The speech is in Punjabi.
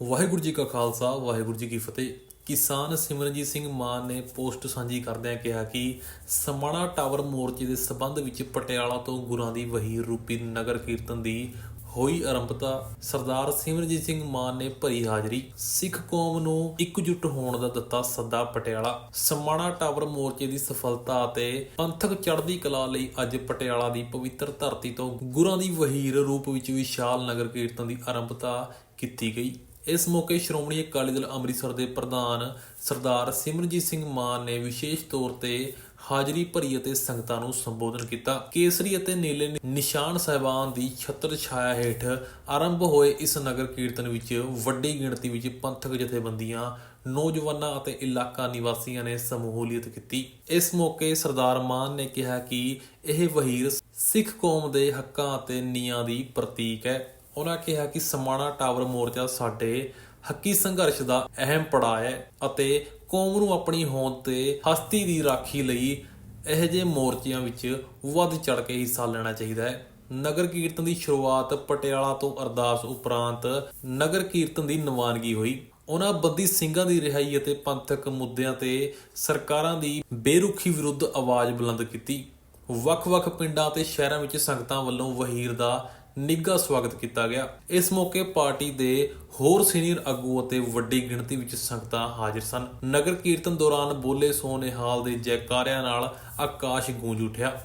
ਵਾਹਿਗੁਰੂ ਜੀ ਕਾ ਖਾਲਸਾ, ਵਾਹਿਗੁਰੂ ਜੀ ਕੀ ਫਤਿਹ। ਕਿਸਾਨ ਸਿਮਰਨਜੀਤ ਸਿੰਘ ਮਾਨ ਨੇ ਪੋਸਟ ਸਾਂਝੀ ਕਰਦਿਆਂ ਕਿਹਾ ਕਿ ਸਮਾਣਾ ਟਾਵਰ ਮੋਰਚੇ ਦੇ ਸਬੰਧ ਵਿੱਚ ਪਟਿਆਲਾ ਤੋਂ ਗੁਰਾਂ ਦੀ ਵਹੀਰ ਰੂਪੀ ਨਗਰ ਕੀਰਤਨ ਦੀ ਹੋਈ ਆਰੰਭਤਾ, ਸਰਦਾਰ ਸਿਮਰਨਜੀਤ ਸਿੰਘ ਮਾਨ ਨੇ ਭਰੀ ਹਾਜ਼ਰੀ। ਸਿੱਖ ਕੌਮ ਨੂੰ ਇਕਜੁੱਟ ਹੋਣ ਦਾ ਦਿੱਤਾ ਸੱਦਾ ਪਟਿਆਲਾ। ਸਮਾਣਾ ਟਾਵਰ ਮੋਰਚੇ ਦੀ ਸਫਲਤਾ ਅਤੇ ਪੰਥਕ ਚੜ੍ਹਦੀ ਕਲਾ ਲਈ ਅੱਜ ਪਟਿਆਲਾ ਦੀ ਪਵਿੱਤਰ ਧਰਤੀ ਤੋਂ ਗੁਰਾਂ ਦੀ ਵਹੀਰ ਰੂਪ ਵਿੱਚ ਵਿਸ਼ਾਲ ਨਗਰ ਕੀਰਤਨ ਦੀ ਆਰੰਭਤਾ ਕੀਤੀ ਗਈ। ਇਸ ਮੌਕੇ ਸ਼੍ਰੋਮਣੀ ਅਕਾਲੀ ਦਲ ਅੰਮ੍ਰਿਤਸਰ ਦੇ ਪ੍ਰਧਾਨ ਸਰਦਾਰ ਸਿਮਰਜੀਤ ਸਿੰਘ ਮਾਨ ਨੇ ਵਿਸ਼ੇਸ਼ ਤੌਰ ਤੇ ਹਾਜ਼ਰੀ ਭਰੀ ਅਤੇ ਸੰਗਤਾਂ ਨੂੰ ਸੰਬੋਧਨ ਕੀਤਾ। ਕੇਸਰੀ ਅਤੇ ਨੀਲੇ ਨਿਸ਼ਾਨ ਸਾਹਿਬਾਨ ਦੀ ਛਤਰ ਛਾਇਆ ਹੇਠ ਆਰੰਭ ਹੋਏ ਇਸ ਨਗਰ ਕੀਰਤਨ ਵਿੱਚ ਵੱਡੀ ਗਿਣਤੀ ਵਿੱਚ ਪੰਥਕ ਜਥੇਬੰਦੀਆਂ, ਨੌਜਵਾਨਾਂ ਅਤੇ ਇਲਾਕਾ ਨਿਵਾਸੀਆਂ ਨੇ ਸਮੂਲੀਅਤ ਕੀਤੀ। ਇਸ ਮੌਕੇ ਸਰਦਾਰ ਮਾਨ ਨੇ ਕਿਹਾ ਕਿ ਇਹ ਵਹੀਰ ਸਿੱਖ ਕੌਮ ਦੇ ਹੱਕਾਂ ਅਤੇ ਨੀਆਂ ਦੀ ਪ੍ਰਤੀਕ ਹੈ। ਉਹਨਾਂ ਕਿਹਾ ਕਿ ਸਮਾਣਾ ਟਾਵਰ ਮੋਰਚਾ ਸਾਡੇ ਹੱਕੀ ਸੰਘਰਸ਼ ਦਾ ਅਹਿਮ ਪੜਾਅ ਹੈ ਅਤੇ ਕੌਮ ਨੂੰ ਆਪਣੀ ਹੋਂਦ ਤੇ ਹਸਤੀ ਦੀ ਰਾਖੀ ਲਈ ਇਹੋ ਜਿਹੇ ਮੋਰਚਿਆਂ ਵਿੱਚ ਵੱਧ ਚੜ ਕੇ ਹਿੱਸਾ ਲੈਣਾ ਚਾਹੀਦਾ ਹੈ। ਨਗਰ ਕੀਰਤਨ ਦੀ ਸ਼ੁਰੂਆਤ ਪਟਿਆਲਾ ਤੋਂ ਅਰਦਾਸ ਉਪਰੰਤ ਨਗਰ ਕੀਰਤਨ ਦੀ ਨਵਾਨਗੀ ਹੋਈ। ਉਹਨਾਂ ਬੰਦੀ ਸਿੰਘਾਂ ਦੀ ਰਿਹਾਈ ਅਤੇ ਪੰਥਕ ਮੁੱਦਿਆਂ ਤੇ ਸਰਕਾਰਾਂ ਦੀ ਬੇਰੁਖੀ ਵਿਰੁੱਧ ਆਵਾਜ਼ ਬੁਲੰਦ ਕੀਤੀ। ਵੱਖ-ਵੱਖ ਪਿੰਡਾਂ ਤੇ ਸ਼ਹਿਰਾਂ ਵਿੱਚ ਸੰਗਤਾਂ ਵੱਲੋਂ ਵਹੀਰ ਦਾ ਨਿੱਘਾ ਸਵਾਗਤ ਕੀਤਾ ਗਿਆ। ਇਸ ਮੌਕੇ ਪਾਰਟੀ ਦੇ ਹੋਰ ਸੀਨੀਅਰ ਆਗੂ ਅਤੇ ਵੱਡੀ ਗਿਣਤੀ ਵਿੱਚ ਸੰਗਤਾਂ ਹਾਜ਼ਰ ਸਨ। ਨਗਰ ਕੀਰਤਨ ਦੌਰਾਨ ਬੋਲੇ ਸੋ ਨਿਹਾਲ ਦੇ ਜੈਕਾਰਿਆਂ ਨਾਲ ਆਕਾਸ਼ ਗੂੰਜ ਉਠਿਆ।